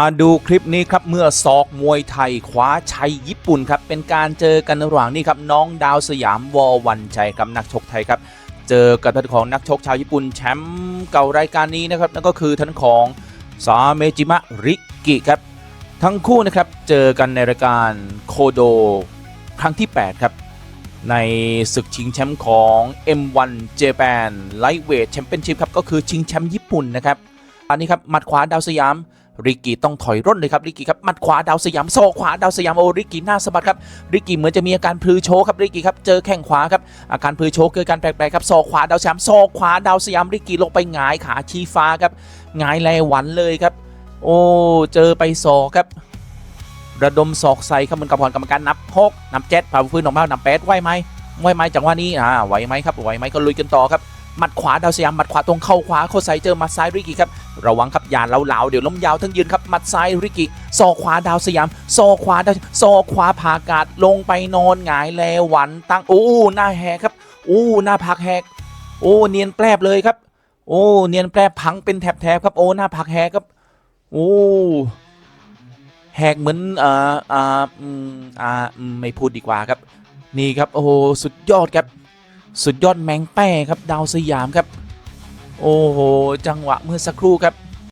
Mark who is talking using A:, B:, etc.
A: มาดูคลิปนี้ครับเมื่อศอกมวยไทยคว้าชัยญี่ปุ่นครับเป็นการเจอกันระหว่างนี่ครับน้องดาวสยามวอวันชัยครับนักชกไทยครับเจอกับท่างของนักชกชาวญี่ปุ่นแชมป์เก่ารายการนี้นะครับนั่นก็คือท่างของซาเมจิมะริกิครับทั้งคู่นะครับเจอกันในรายการโคโดครั้งที่8ครับในศึกชิงแชมป์ของ M1 Japan Lightweight Championship ครับก็คือชิงแชมป์ญี่ปุ่นนะครับอันนี้ครับหมัดขวาดาวสยาม ริกกี้ต้องถอยร่นเลยครับริกกี้ครับหมัดขวาดาวสยามโซขวาดาวสยามโอริกกี้หน้าสะบัดครับริกกี้เหมือนจะมีอาการพลือโชครับริกกี้ครับเจอแข้งขวาครับอาการพลือโชว์เกิดการแปลกๆครับโซขวาดาวสยามโซขวาดาวสยามริกกี้ลงไปหงายขาชี้ฟ้าครับหงายแลหวันเลยครับ โอ้เจอไปศอกครับระดมศอกใส่ครับเหมือนกับพรกรรมการนับหกนับเจ็ดผ่าฟื้นออกมานับแปดไหวไหมไหวไหมจังหวะนี้อ่าไหวไหมครับไหวไหมก็ลุยกันต่อครับหมัดขวาดาวสยามหมัดขวาตรงเข้าขวาโคใส่เจอมัดซ้ายริกิครับ ระวังครับย่าเหลาๆเดี๋ยวล้มยาวทั้งยืนครับมัดซ้ายริกิศอขวาดาวสยามศอขวาดาวศอขวาผากาดลงไปนอนหงายแลหวันตั้งโอ้หน้าแหกครับโอ้หน้าผากแหก โอ้เนียนแปรบเลยครับ โอ้เนียนแปรบพังเป็นแถบๆครับโอ้หน้าผากแหกครับโอ้แหกเหมือนอ่าอ่าอืมอ่าไม่พูดดีกว่าครับ นี่ครับโอ้สุดยอดครับ สุดยอดแมงแป้ครับดาวสยามครับ โอ้โห จังหวะเมื่อสักครู่ครับ